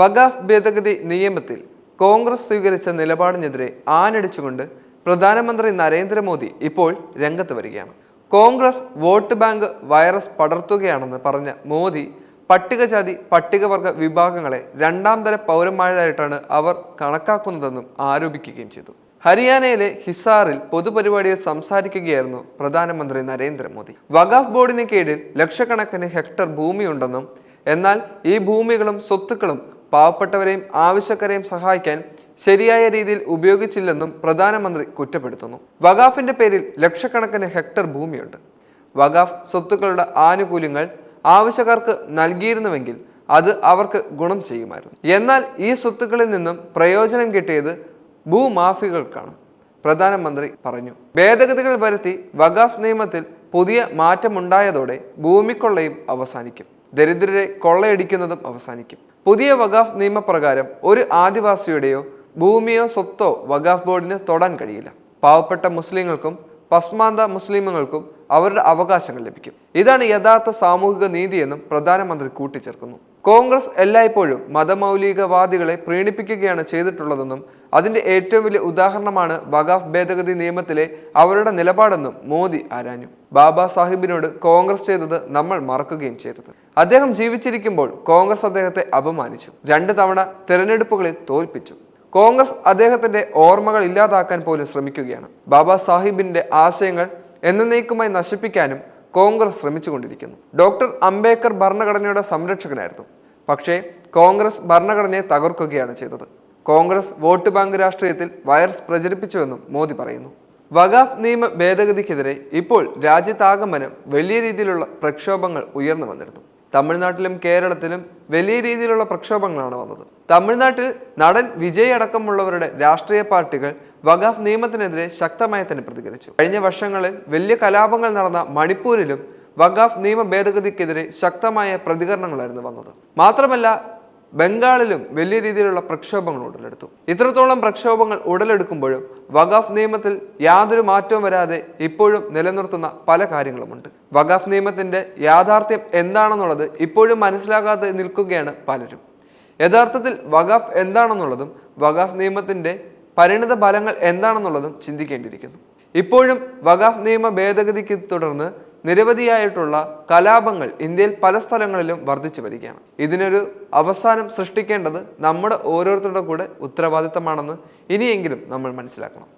വഖാഫ് ഭേദഗതി നിയമത്തിൽ കോൺഗ്രസ് സ്വീകരിച്ച നിലപാടിനെതിരെ ആനടിച്ചുകൊണ്ട് പ്രധാനമന്ത്രി നരേന്ദ്രമോദി ഇപ്പോൾ രംഗത്ത് വരികയാണ്. കോൺഗ്രസ് വോട്ട് ബാങ്ക് വൈറസ് പടർത്തുകയാണെന്ന് പറഞ്ഞ മോദി പട്ടികജാതി പട്ടികവർഗ വിഭാഗങ്ങളെ രണ്ടാം തര പൗരന്മാരായിട്ടാണ് അവർ കണക്കാക്കുന്നതെന്നും ആരോപിക്കുകയും ചെയ്തു. ഹരിയാനയിലെ ഹിസാറിൽ പൊതുപരിപാടിയിൽ സംസാരിക്കുകയായിരുന്നു പ്രധാനമന്ത്രി നരേന്ദ്രമോദി. വഖാഫ് ബോർഡിന് കീഴിൽ ലക്ഷക്കണക്കിന് ഹെക്ടർ ഭൂമിയുണ്ടെന്നും എന്നാൽ ഈ ഭൂമികളും സ്വത്തുക്കളും പാവപ്പെട്ടവരെയും ആവശ്യക്കാരെയും സഹായിക്കാൻ ശരിയായ രീതിയിൽ ഉപയോഗിച്ചില്ലെന്നും പ്രധാനമന്ത്രി കുറ്റപ്പെടുത്തുന്നു. വഖാഫിന്റെ പേരിൽ ലക്ഷക്കണക്കിന് ഹെക്ടർ ഭൂമിയുണ്ട്. വഖാഫ് സ്വത്തുക്കളുടെ ആനുകൂല്യങ്ങൾ ആവശ്യക്കാർക്ക് നൽകിയിരുന്നുവെങ്കിൽ അത് അവർക്ക് ഗുണം ചെയ്യുമായിരുന്നു. എന്നാൽ ഈ സ്വത്തുക്കളിൽ നിന്നും പ്രയോജനം കിട്ടിയത് ഭൂമാഫികൾക്കാണ് പ്രധാനമന്ത്രി പറഞ്ഞു. ഭേദഗതികൾ വരുത്തി വഖാഫ് നിയമത്തിൽ പുതിയ മാറ്റമുണ്ടായതോടെ ഭൂമിക്കൊള്ളയും അവസാനിക്കും. ദരിദ്രരെ കൊള്ളയടിക്കുന്നതും അവസാനിക്കും. പുതിയ വഖാഫ് നിയമപ്രകാരം ഒരു ആദിവാസിയുടെയോ ഭൂമിയോ സ്വത്തോ വഖാഫ് ബോർഡിന് തൊടാൻ കഴിയില്ല. പാവപ്പെട്ട മുസ്ലിങ്ങൾക്കും പസ്മാന്ത മുസ്ലിമുകൾക്കും അവരുടെ അവകാശങ്ങൾ ലഭിക്കും. ഇതാണ് യഥാർത്ഥ സാമൂഹിക നീതിയെന്നും പ്രധാനമന്ത്രി കൂട്ടിച്ചേർക്കുന്നു. കോൺഗ്രസ് എല്ലായ്പ്പോഴും മതമൗലികവാദികളെ പ്രീണിപ്പിക്കുകയാണ് ചെയ്തിട്ടുള്ളതെന്നും അതിന്റെ ഏറ്റവും വലിയ ഉദാഹരണമാണ് വഖാഫ് ഭേദഗതി നിയമത്തിലെ അവരുടെ നിലപാടെന്നും മോദി ആരാഞ്ഞു. ബാബാ സാഹിബിനോട് കോൺഗ്രസ് ചെയ്തത് നമ്മൾ മറക്കുകയും ചെയ്തത്. അദ്ദേഹം ജീവിച്ചിരിക്കുമ്പോൾ കോൺഗ്രസ് അദ്ദേഹത്തെ അപമാനിച്ചു. രണ്ട് തവണ തിരഞ്ഞെടുപ്പുകളിൽ തോൽപ്പിച്ചു. കോൺഗ്രസ് അദ്ദേഹത്തിന്റെ ഓർമ്മകൾ ഇല്ലാതാക്കാൻ പോലും ശ്രമിക്കുകയാണ്. ബാബാ സാഹിബിന്റെ ആശയങ്ങൾ എന്നേക്കുമായി നശിപ്പിക്കാനും കോൺഗ്രസ് ശ്രമിച്ചുകൊണ്ടിരിക്കുന്നു. ഡോക്ടർ അംബേദ്കർ ഭരണഘടനയുടെ സംരക്ഷകനായിരുന്നു. പക്ഷേ കോൺഗ്രസ് ഭരണഘടനയെ തകർക്കുകയാണ് ചെയ്തത്. കോൺഗ്രസ് വോട്ട് ബാങ്ക് രാഷ്ട്രീയത്തിൽ വൈറസ് പ്രചരിപ്പിച്ചുവെന്നും മോദി പറയുന്നു. വഖാഫ് നിയമ ഭേദഗതിക്കെതിരെ ഇപ്പോൾ രാജ്യത്താകമനം വലിയ രീതിയിലുള്ള പ്രക്ഷോഭങ്ങൾ ഉയർന്നു വന്നിരുന്നു. തമിഴ്നാട്ടിലും കേരളത്തിലും വലിയ രീതിയിലുള്ള പ്രക്ഷോഭങ്ങളാണ് വന്നത്. തമിഴ്നാട്ടിൽ നടൻ വിജയ് അടക്കമുള്ളവരുടെ രാഷ്ട്രീയ പാർട്ടികൾ വഖാഫ് നിയമത്തിനെതിരെ ശക്തമായി തന്നെ പ്രതികരിച്ചു. കഴിഞ്ഞ വർഷങ്ങളിൽ വലിയ കലാപങ്ങൾ നടന്ന മണിപ്പൂരിലും വഖാഫ് നിയമ ഭേദഗതിക്കെതിരെ ശക്തമായ പ്രതികരണങ്ങളായിരുന്നു വന്നത്. മാത്രമല്ല ബംഗാളിലും വലിയ രീതിയിലുള്ള പ്രക്ഷോഭങ്ങൾ ഉടലെടുത്തു. ഇത്രത്തോളം പ്രക്ഷോഭങ്ങൾ ഉടലെടുക്കുമ്പോഴും വഖാഫ് നിയമത്തിൽ യാതൊരു മാറ്റവും വരാതെ ഇപ്പോഴും നിലനിർത്തുന്ന പല കാര്യങ്ങളുമുണ്ട്. വഖാഫ് നിയമത്തിന്റെ യാഥാർത്ഥ്യം എന്താണെന്നുള്ളത് ഇപ്പോഴും മനസ്സിലാകാതെ നിൽക്കുകയാണ് പലരും. യഥാർത്ഥത്തിൽ വഖാഫ് എന്താണെന്നുള്ളതും വഖാഫ് നിയമത്തിന്റെ പരിണിത ഫലങ്ങൾ എന്താണെന്നുള്ളതും ചിന്തിക്കേണ്ടിയിരിക്കുന്നു. ഇപ്പോഴും വഖാഫ് നിയമ ഭേദഗതിക്ക് തുടർന്ന് നിരവധിയായിട്ടുള്ള കലാപങ്ങൾ ഇന്ത്യയിൽ പല സ്ഥലങ്ങളിലും വർദ്ധിച്ചു വരികയാണ്. ഇതിനൊരു അവസാനം സൃഷ്ടിക്കേണ്ടത് നമ്മുടെ ഓരോരുത്തരുടെ കൂടെ ഉത്തരവാദിത്തമാണെന്ന് ഇനിയെങ്കിലും നമ്മൾ മനസ്സിലാക്കണം.